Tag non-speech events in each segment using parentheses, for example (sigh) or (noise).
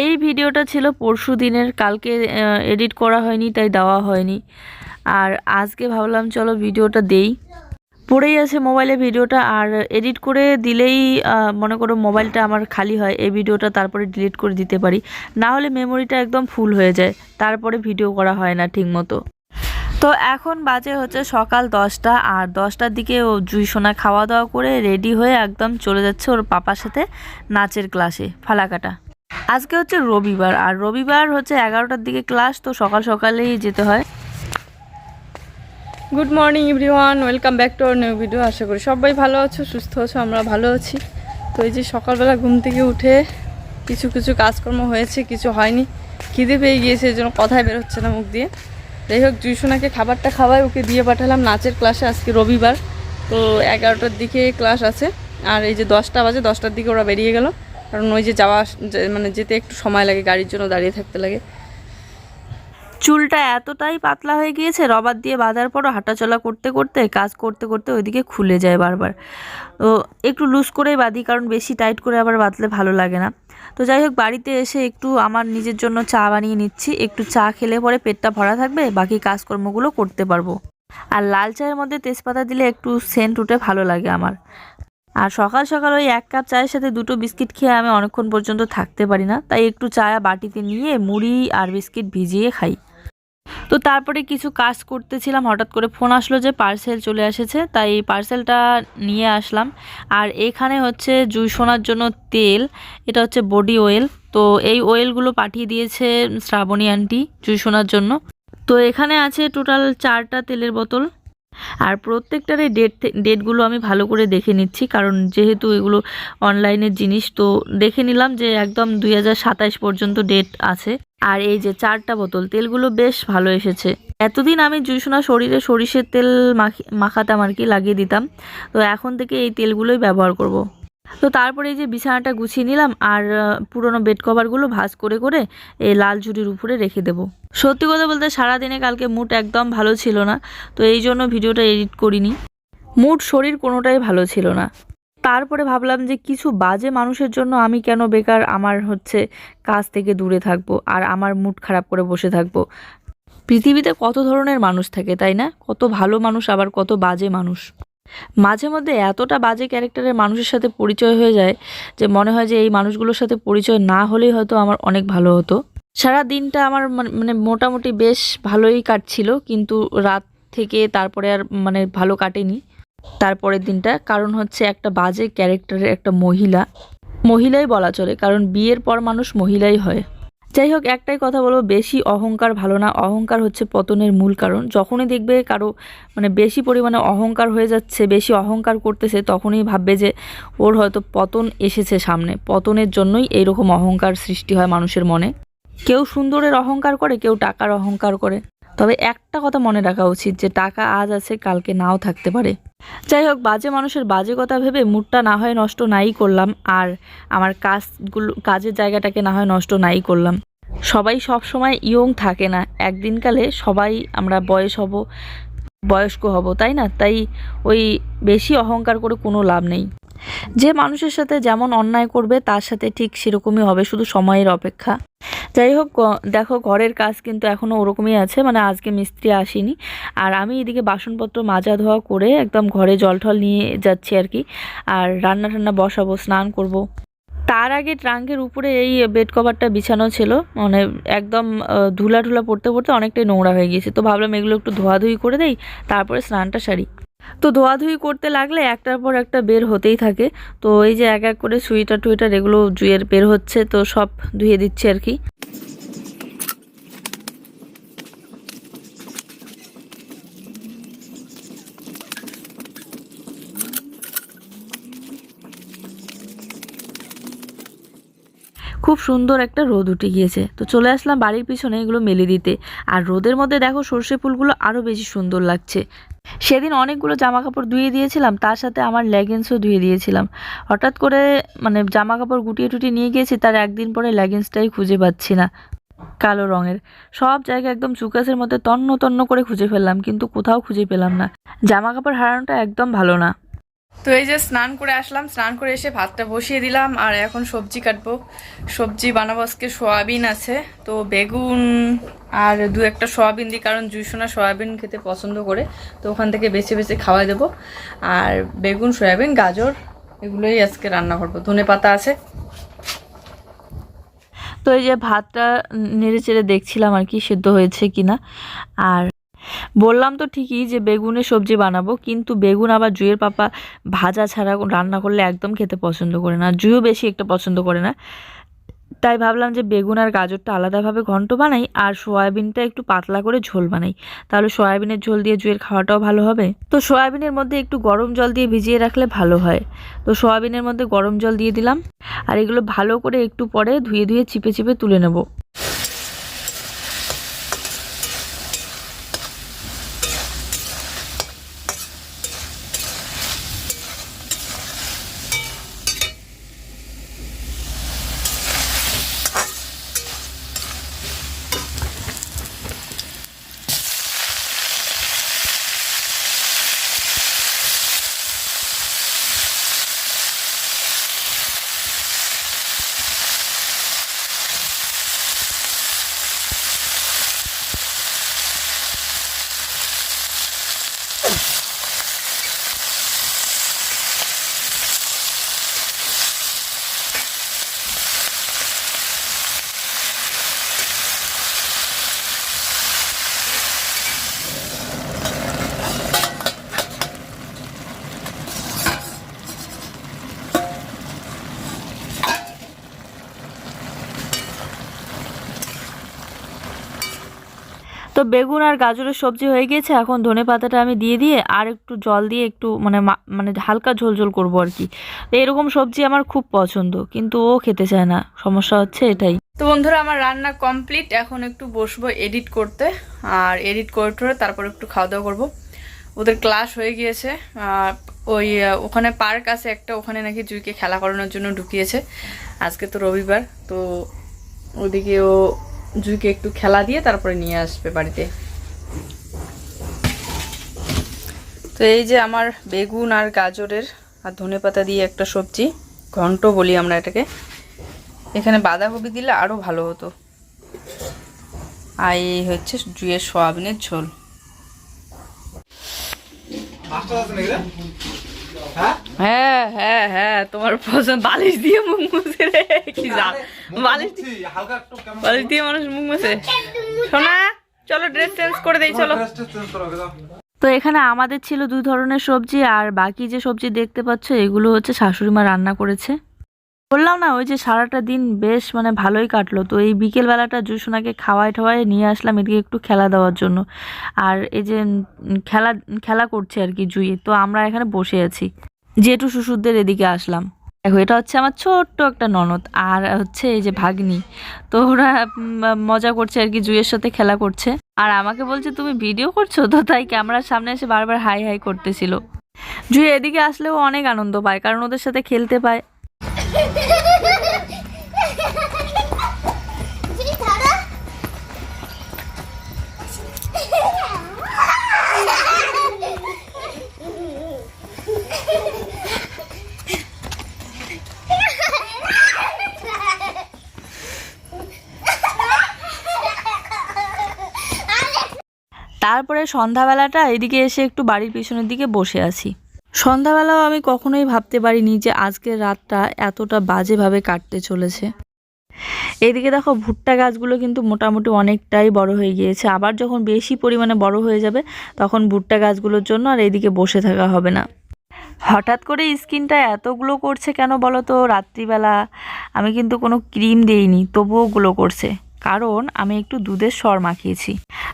এই ভিডিওটা ছিল পরশু দিনের, কালকে এডিট করা হয়নি, তাই দেওয়া হয়নি। আর আজকে ভাবলাম, চলো ভিডিওটা দেই। পড়েই আছে মোবাইলে ভিডিওটা, আর এডিট করে দিলেই মনে করো মোবাইলটা আমার খালি হয়, এই ভিডিওটা তারপরে ডিলিট করে দিতে পারি। না হলে মেমোরিটা একদম ফুল হয়ে যায়, তারপরে ভিডিও করা হয় না ঠিক মতো তো এখন বাজে হচ্ছে সকাল দশটা, আর দশটার দিকে ও জুই সোনা খাওয়া দাওয়া করে রেডি হয়ে একদম চলে যাচ্ছে ওর পাপার সাথে নাচের ক্লাসে ফালাকাটা। আজকে হচ্ছে রবিবার, আর রবিবার হচ্ছে এগারোটার দিকে ক্লাস, তো সকাল সকালেই যেতে হয়। Good morning everyone welcome back to our new video আশা করি সবাই ভালো আছো, সুস্থ আছো, আমরা ভালো আছি। তো এই যে সকালবেলা ঘুম থেকে উঠে কিছু কিছু কাজকর্ম হয়েছে, কিছু হয়নি। খিদে পেয়ে গিয়েছে, এই জন্য কথাই বের হচ্ছে না মুখ দিয়ে। যাই হোক, জুইসোনাকে খাবারটা খাওয়াই, ওকে দিয়ে পাঠালাম নাচের ক্লাসে আজকে রবিবার। তো এগারোটার দিকে ক্লাস আছে, আর এই যে দশটা বাজে, দশটার দিকে ওরা বেরিয়ে গেল। কারণ ওই যে যাওয়া মানে যেতে একটু সময় লাগে, গাড়ির জন্য দাঁড়িয়ে থাকতে লাগে। চুলটা এতটাই পাতলা হয়ে গিয়েছে, রবার দিয়ে বাঁধার পরও হাঁটাচলা করতে করতে, কাজ করতে করতে ওইদিকে খুলে যায় বারবার। তো একটু লুজ করেই বাঁধি, কারণ বেশি টাইট করে আবার বাঁধলে ভালো লাগে না। তো যাই হোক, বাড়িতে এসে একটু আমার নিজের জন্য চা বানিয়ে নিচ্ছি। একটু চা খেলে পরে পেটটা ভরা থাকবে, বাকি কাজকর্মগুলো করতে পারব। আর লাল চায়ের মধ্যে তেজপাতা দিলে একটু সেন্ট উঠে ভালো লাগে আমার। আর সকাল সকাল ওই এক কাপ চায়ের সাথে দুটো বিস্কিট খেয়ে আমি অনেকক্ষণ পর্যন্ত থাকতে পারি না। তাই একটু চা বাটিতে নিয়ে মুড়ি আর বিস্কিট ভিজিয়ে খাই। তো তারপরে কিছু কাজ করতেছিলাম। হঠাৎ করে ফোন আসলো যে পার্সেল চলে এসেছে। তাই এই পার্সেলটা নিয়ে আসলাম। আর এখানে হচ্ছে জুই সোনার জন্য তেল, এটা হচ্ছে বডি অয়েল। তো এই অয়েলগুলো পাঠিয়ে দিয়েছে শ্রাবণী আন্টি জুই সোনার জন্য। তো এখানে আছে টোটাল চারটা তেলের বোতল। আর প্রত্যেকটার এই ডেট ডেটগুলো আমি ভালো করে দেখে নিচ্ছি, কারণ যেহেতু এগুলো অনলাইনের জিনিস, তো দেখে নিলাম যে একদম দুই পর্যন্ত ডেট আছে। আর এই যে চারটা বোতল, তেলগুলো বেশ ভালো এসেছে। এতদিন আমি জুসোনা শরীরে সরিষের তেল মাখি- মাখাতাম আর কি, লাগিয়ে দিতাম। তো এখন থেকে এই তেলগুলোই ব্যবহার করব। তো তারপরে এই যে বিছানাটা গুছিয়ে নিলাম আর পুরোনো বেড কভারগুলো ভাঁজ করে করে এই লাল ঝুড়ির উপরে রেখে দেবো। সত্যি কথা বলতে সারাদিনে কালকে মুড একদম ভালো ছিল না, তো এই জন্য ভিডিওটা এডিট করিনি। মুড শরীর কোনোটাই ভালো ছিল না। তারপরে ভাবলাম যে কিছু বাজে মানুষের জন্য আমি কেন বেকার, আমার হচ্ছে কাজ থেকে দূরে থাকব আর আমার মুড খারাপ করে বসে থাকব। পৃথিবীতে কত ধরনের মানুষ থাকে, তাই না? কত ভালো মানুষ, আবার কত বাজে মানুষ। মাঝে মধ্যে এতটা বাজে ক্যারেক্টারের মানুষের সাথে পরিচয় হয়ে যায় যে মনে হয় যে এই মানুষগুলোর সাথে পরিচয় না হলেই হয়তো আমার অনেক ভালো হতো। সারা দিনটা আমার মানে মোটামুটি বেশ ভালোই কাটছিল, কিন্তু রাত থেকে তারপরে আর মানে ভালো কাটেনি। তারপরের দিনটা, কারণ হচ্ছে একটা বাজে ক্যারেক্টারের একটা মহিলা। মহিলাই বলা চলে, কারণ বিয়ের পর মানুষ মহিলাই হয়। যাই হোক, একটাই কথা বলব, বেশি অহংকার ভালো না। অহংকার হচ্ছে পতনের মূল কারণ। যখনই দেখবে কারও মানে বেশি পরিমাণে অহংকার হয়ে যাচ্ছে, বেশি অহংকার করতেছে, তখনই ভাববে যে ওর হয়তো পতন এসেছে সামনে। পতনের জন্যই এইরকম অহংকার সৃষ্টি হয় মানুষের মনে। কেউ সুন্দরের অহংকার করে, কেউ টাকার অহংকার করে। তবে একটা কথা মনে রাখা উচিত যে টাকা আজ আছে, কালকে নাও থাকতে পারে। যাই হোক, বাজে মানুষের বাজে কথা ভেবে মুডটা না হয় নষ্ট নাই করলাম আর আমার কাজগুলো, কাজের জায়গাটাকে না হয় নষ্ট নাই করলাম। সবাই সব সময় ইয়ং থাকে না, একদিনকালে সবাই আমরা বয়স হব, বয়স্ক হব, তাই না? তাই ওই বেশি অহংকার করে কোনো লাভ নেই। যে মানুষের সাথে যেমন অন্যায় করবে, তার সাথে ঠিক সেরকমই হবে, শুধু সময়ের অপেক্ষা। যাই হোক দেখো ঘরের কাজ কিন্তু এখনও ওরকমই আছে মানে আজকে মিস্ত্রি আসেনি। আর আমি এদিকে বাসনপত্র মাজা ধোয়া করে একদম ঘরে জল টল নিয়ে যাচ্ছি আর কি। আর রান্না টান্না বসাবো, স্নান করব। তার আগে ট্রাঙ্কের উপরে এই বেড কভারটা বিছানো ছিল মানে একদম ধুলা ধুলা পড়তে পড়তে অনেকটাই নোংরা হয়ে গিয়েছে। তো ভাবলাম এগুলো একটু ধোয়াধুয়ি করে দেই, তারপরে স্নানটা সারি। তো ধোয়াধুয়ি করতে লাগলে একটার পর একটা বের হতেই থাকে। তো এই যে এক এক করে সুইটার টুইটার এগুলো জুয়ের বের হচ্ছে, তো সব ধুয়ে দিচ্ছে আর কি। খুব সুন্দর একটা রোদ উঠে গিয়েছে। তো চলে আসলাম বাড়ির পিছনে এগুলো মেলে দিতে। আর রোদের মধ্যে দেখো সর্ষে ফুলগুলো আরও বেশি সুন্দর লাগছে। সেদিন অনেকগুলো জামা কাপড় ধুয়ে দিয়েছিলাম, তার সাথে আমার লেগিংসও ধুয়ে দিয়েছিলাম। হঠাৎ করে মানে জামা কাপড় গুটিয়ে টুটিয়ে নিয়ে গিয়েছি, তার একদিন পরে লেগিংসটাই খুঁজে পাচ্ছি না, কালো রঙের। সব জায়গায় একদম চুকাসের মধ্যে তন্ন তন্ন করে খুঁজে ফেললাম, কিন্তু কোথাও খুঁজে পেলাম না। জামা কাপড় হারানোটা একদম ভালো না। তো এই যে স্নান করে আসলাম, স্নান করে এসে ভাতটা বসিয়ে দিলাম, আর এখন সবজি কাটবো। সবজি বানাবো আজকে, সোয়াবিন আছে, তো বেগুন আর দু একটা সোয়াবিন দিই, কারণ জুইসোনা সোয়াবিন খেতে পছন্দ করে, তো ওখান থেকে বেছে বেছে খাওয়াই দেবো। আর বেগুন, সয়াবিন, গাজর, এগুলোই আজকে রান্না করব। ধনে পাতা আছে। তো এই যে ভাতটা নেড়ে চেড়ে দেখছিলাম আর কি, সেদ্ধ হয়েছে কিনা। আর বললাম তো ঠিকই যে বেগুনের সবজি বানাবো, কিন্তু বেগুন আবার জুয়ের পাপা ভাজা ছাড়া রান্না করলে একদম খেতে পছন্দ করে না, জুইও বেশি একটা পছন্দ করে না। তাই ভাবলাম যে বেগুন আর গাজরটা আলাদাভাবে ঘন্ট বানাই আর সয়াবিনটা একটু পাতলা করে ঝোল বানাই। তাহলে সয়াবিনের ঝোল দিয়ে জুয়ের খাওয়াটাও ভালো হবে। তো সয়াবিনের মধ্যে একটু গরম জল দিয়ে ভিজিয়ে রাখলে ভালো হয়। তো সয়াবিনের মধ্যে গরম জল দিয়ে দিলাম। আর এগুলো ভালো করে একটু পরে ধুয়ে ধুয়ে চিপে চিপে তুলে নেব। বেগুন আর গাজরের সবজি হয়ে গিয়েছে, এখন ধনে পাতাটা আমি দিয়ে দিয়ে আর একটু জল দিয়ে একটু মানে মানে হালকা ঝোল ঝোল করব আর কি। এরকম সবজি আমার খুব পছন্দ, কিন্তু ও খেতে চায় না। সমস্যা হচ্ছে এটাই। তো বন্ধুরা, আমার রান্না কমপ্লিট। এখন একটু বসবো এডিট করতে, আর এডিট করে তারপর একটু খাওয়া দাওয়া করব। ওদের ক্লাস হয়ে গিয়েছে ওই ওখানে পার্ক আছে একটা, ওখানে নাকি জুইকে খেলা করানোর জন্য ঢুকিয়েছে। আজকে তো রবিবার, তো ওদিকে ও জুইকে একটু খেলা দিয়ে তারপরে নিয়ে আসবে বাড়িতে। তো এই যে আমার বেগুন আর গাজরের আর ধনেপাতা দিয়ে একটা সবজি, ঘন্ট বলি আমরা এটাকে। এখানে বাঁধাকপি দিলে আরও ভালো হতো। আর এই হচ্ছে জুয়ের সোয়াবিনের ঝোল মাস্টার আছে নাকি রে? হ্যাঁ? হ্যাঁ হ্যাঁ হ্যাঁ তোমার পছন্দ। বালিশ দিয়ে মুখ মুছে রে কি যা। বালিশ মুছি, হালকা একটু কেমন বালিশ দিয়ে মানুষ মুখ মুছে শোনা চলো ড্রেস চেঞ্জ করে দেই চলো। তো এখানে আমাদের ছিল দুই ধরনের সবজি আর বাকি যে সবজি দেখতে পাচ্ছ এগুলো হচ্ছে শাশুড়ি মা রান্না করেছে। বললাম না, ওই যে সারাটা দিন বেশ মানে ভালোই কাটলো। তো এই বিকেল বেলাটা জুসোনাকে খাওয়াই ঠাওয়াই নিয়ে আসলাম এদিকে একটু খেলা দেওয়ার জন্য। আর এই যে খেলা খেলা করছে আর কি জুই। তো আমরা এখানে বসে আছি। জেঠু শ্বশুরদের এদিকে আসলাম। দেখো, এটা হচ্ছে আমার ছোট্ট একটা ননদ আর হচ্ছে এই যে ভাগ্নি। তো ওরা মজা করছে আর কি, জুইয়ের সাথে খেলা করছে। আর আমাকে বলছে, তুমি ভিডিও করছ? তো তাই ক্যামেরার সামনে এসে বারবার হাই হাই করতেছিল। জুই এদিকে আসলেও অনেক আনন্দ পায়, কারণ ওদের সাথে খেলতে পায়। তারপরে সন্ধ্যাবেলাটা এদিকে এসে একটু বাড়ির পিছনের দিকে বসে আছি। সন্ধ্যাবেলাও আমি কখনোই ভাবতে পারিনি যে আজকের রাতটা এতটা বাজেভাবে কাটতে চলেছে। এদিকে দেখো, ভুট্টা গাছগুলো কিন্তু মোটামুটি অনেকটাই বড় হয়ে গিয়েছে। আবার যখন বেশি পরিমাণে বড় হয়ে যাবে, তখন ভুট্টা গাছগুলোর জন্য আর এদিকে বসে থাকা হবে না। হঠাৎ করে স্কিনটা এতগুলো করছে কেন বলো তো? রাত্রিবেলা আমি কিন্তু কোনো ক্রিম দেইনি, তবুও গুলো করছে। কারণ আমি একটু দুধের স্বর মাখিয়েছি।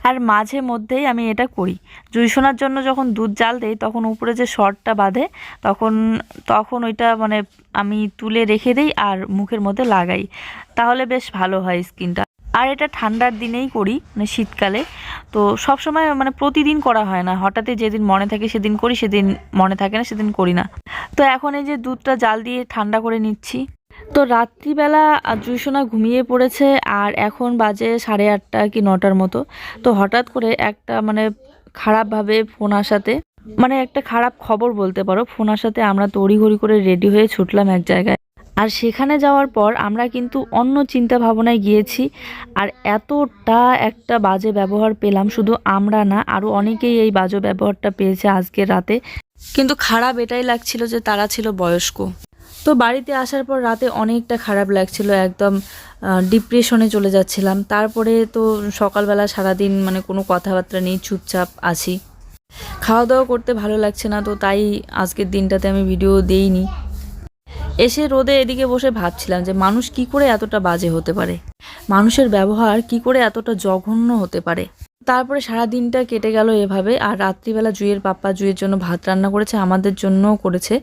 আর মাঝে মধ্যেই আমি এটা করি। জুইশোনার জন্য যখন দুধ জাল দেই, তখন উপরে যে শর্টটা বাঁধে, তখন তখন ওইটা মানে আমি তুলে রেখে দিই আর মুখের মধ্যে লাগাই। তাহলে বেশ ভালো হয় স্কিনটা। আর এটা ঠান্ডার দিনেই করি মানে শীতকালে। তো সব সময় মানে প্রতিদিন করা হয় না। হঠাৎই যেদিন মনে থাকে সেদিন করি, সেদিন মনে থাকে না, সেদিন করি না। তো এখন এই যে দুধটা জাল দিয়ে ঠান্ডা করে নিচ্ছি। তো রাত্রিবেলা জুইসোনা ঘুমিয়ে পড়েছে আর এখন বাজে সাড়ে আটটা কি নটার মতো। তো হঠাৎ করে একটা মানে খারাপভাবে ফোন আসাতে মানে একটা খারাপ খবর বলতে পারো, ফোন আসাতে আমরা তড়িঘড়ি করে রেডি হয়ে ছুটলাম এক জায়গায়। আর সেখানে যাওয়ার পর আমরা কিন্তু অন্য চিন্তা ভাবনায় গিয়েছি আর এতটা একটা বাজে ব্যবহার পেলাম, শুধু আমরা না আরও অনেকেই এই বাজে ব্যবহারটা পেয়েছে আজকে রাতে। কিন্তু খারাপ এটাই লাগছিল যে তারা ছিল বয়স্ক। তো বাড়িতে আসার পর রাতে অনেকটা খারাপ লাগছিল, একদম ডিপ্রেশনে চলে যাচ্ছিলাম। তারপরে তো সকালবেলা সারাদিন মানে কোনো কথাবার্তা নেই, চুপচাপ আছি। খাওয়া দাওয়া করতে ভালো লাগছে না, তো তাই আজকের দিনটাতে আমি ভিডিও দেইনি। এসে রোদে এদিকে বসে ভাবছিলাম যে মানুষ কি করে এতটা বাজে হতে পারে? মানুষের ব্যবহার কি করে এতটা জঘন্য হতে পারে? তারপরে সারা দিনটা কেটে গেল এভাবে, আর রাত্রিবেলা জুয়ের পাপ্পা জুয়ের জন্য ভাত রান্না করেছে, আমাদের জন্যও করেছে।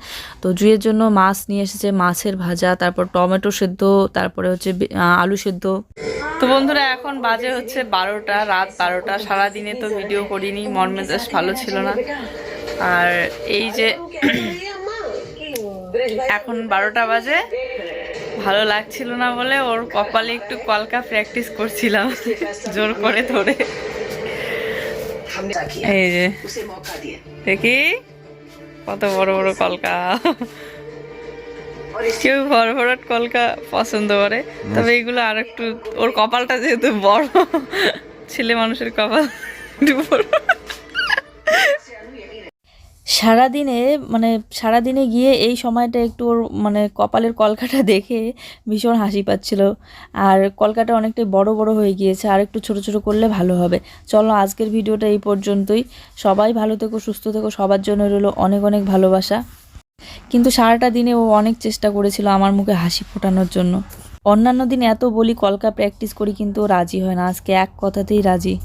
তো জুয়ের জন্য মাছ নিয়ে এসেছে, মাছের ভাজা, তারপর টমেটো সেদ্ধ, তারপরে হচ্ছে আলু সেদ্ধ। তো বন্ধুরা, এখন বাজে হচ্ছে বারোটা, রাত বারোটা। সারাদিনে তো ভিডিও করিনি, মন মেজাজ ভালো ছিল না। আর এই যে এখন বারোটা বাজে, ভালো লাগছিল না বলে ওর কপালে একটু কলকা প্র্যাকটিস করছিলাম, জোর করে ধরে। এই যে। দেখি? কত বড় বড় কলকা। কেউ ভর ভরাট কলকা পছন্দ করে। তবে এগুলো আর একটু ওর কপালটা যেহেতু বড় ছেলে মানুষের কপাল একটু বড়। সারাদিনে মানে সারাদিনে গিয়ে এই সময়টা একটু ওর মানে কপালের কলকাটা (laughs) দেখে ভীষণ হাসি পাচ্ছিল। আর কলকাটা অনেকটাই বড় বড় হয়ে গিয়েছে, আর একটু ছোট ছোট করলে ভালো হবে। চলো আজকের ভিডিওটা এই পর্যন্তই। সবাই ভালো থেকো, সুস্থ থেকো, সবার জন্য রইল অনেক অনেক ভালোবাসা। কিন্তু সারাটা দিনে ও অনেক চেষ্টা করেছিল আমার মুখে হাসি ফোটানোর জন্য। অন্যান্য দিন এত বলি কলকা প্র্যাকটিস করি কিন্তু ও রাজি হয় না। আজকে এক কথাতেই রাজি।